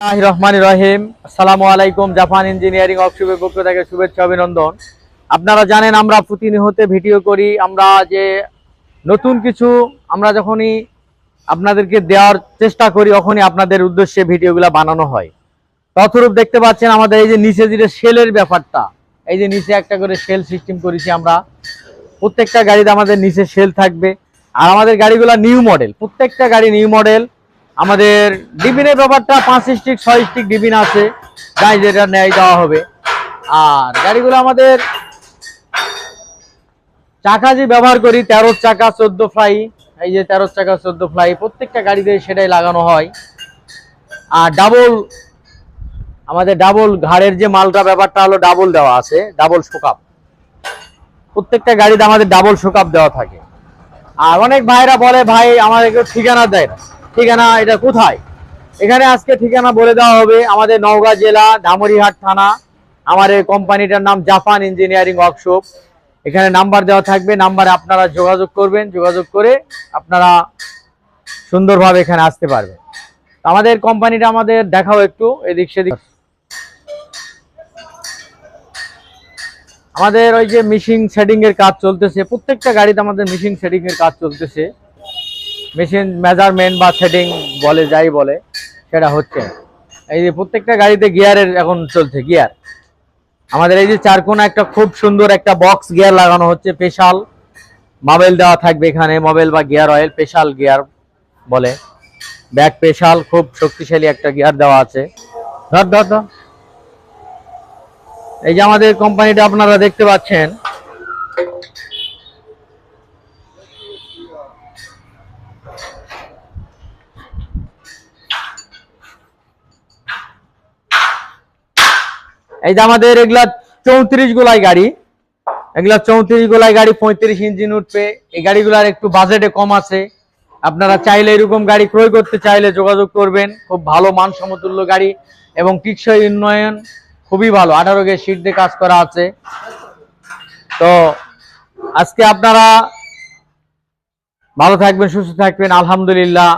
রহমান রহিম আসসালামু আলাইকুম Japan engineering ওয়ার্কশপের পক্ষ থেকে শুভেচ্ছা, অভিনন্দন। আপনারা জানেন আমরা প্রতিনিয়ত ভিডিও করি, আমরা যে নতুন কিছু আমরা যখনই আপনাদেরকে দেওয়ার চেষ্টা করি, তখনই আপনাদের উদ্দেশ্যে ভিডিওগুলো বানানো হয়। তথরূপ দেখতে পাচ্ছেন আমাদের এই যে নিচে যে সেলের ব্যাপারটা, এই যে নিচে একটা করে সেল সিস্টেম করেছি আমরা। প্রত্যেকটা গাড়িতে আমাদের নিচে সেল থাকবে। আর আমাদের গাড়িগুলো নিউ মডেল, প্রত্যেকটা গাড়ি নিউ মডেল। আমাদের ডিবিনের ব্যাপারটা পাঁচ স্টিক ছয় স্টিক ডিবিন আছে। যাই যেটা ন্যায় দেওয়া হবে। আর গাড়িগুলো আমাদের চাকা যে ব্যবহার করি, তেরো চাকা, চোদ্দ ফ্লাই এই যে তেরো চাকা, চোদ্দ ফ্লাই প্রত্যেকটা গাড়িতে সেটাই লাগানো হয়। আর ডাবল আমাদের ডাবল ঘাড়ের যে মালটা ব্যাপারটা হলো ডাবল দেওয়া আছে ডাবল শোকাপ প্রত্যেকটা গাড়িতে আমাদের ডাবল শোকাপ দেওয়া থাকে। আর অনেক ভাইরা বলে, ভাই, আমাদেরকে ঠিকানা দেয় না। ঠিকানা এটা কোথায়? এখানে আজকে ঠিকানা বলে দেওয়া হবে আমাদের নওগাঁ জেলা ধামরিহাট থানা। আমার এই কোম্পানিটার নাম জাপান ইঞ্জিনিয়ারিং ওয়ার্কশপ। এখানে নাম্বার দেওয়া থাকবে, নাম্বারে আপনারা যোগাযোগ করবেন, যোগাযোগ করে আপনারা সুন্দরভাবে এখানে আসতে পারবেন। আমাদের কোম্পানিটা আমাদের দেখাও একটু, এদিক সেদিক। আমাদের ওই যে মিশিং সেটিং এর কাজ চলতেছে, প্রত্যেকটা গাড়িতে আমাদের মিশিং সেটিং এর কাজ চলতেছে। মেশিন মেজারমেন্ট বা সেটিং বলে, যাই বলে, সেটা হচ্ছে। এই যে প্রত্যেকটা গাড়িতে গিয়ারের এখন চলছে, গিয়ার। আমাদের এই যে চারকোনা একটা খুব সুন্দর একটা বক্স গিয়ার লাগানো হচ্ছে স্পেশাল মোবাইল দেওয়া থাকবে এখানে মোবাইল বা গিয়ার অয়েল স্পেশাল গিয়ার বলে। ব্যাক স্পেশাল খুব শক্তিশালী একটা গিয়ার দেওয়া আছে। ধর ধর ধর। এই যে আমাদের কোম্পানিটা আপনারা দেখতে পাচ্ছেন এই যে আমাদের এগুলা চৌত্রিশ গোলাই গাড়ি। এগুলা চৌত্রিশ গোলাই গাড়ি পঁয়ত্রিশ ইঞ্জিন উঠবে। এই গাড়িগুলার একটু বাজেটে কম আছে। আপনারা চাইলে এরকম গাড়ি ক্রয় করতে চাইলে যোগাযোগ করবেন। খুব ভালো মান সমতুল্য গাড়ি এবং টিকসই উন্নয়ন খুবই ভালো। আঠারো গে সিট দিয়ে কাজ করা আছে। তো আজকে আপনারা ভালো থাকবেন, সুস্থ থাকবেন। আলহামদুলিল্লাহ।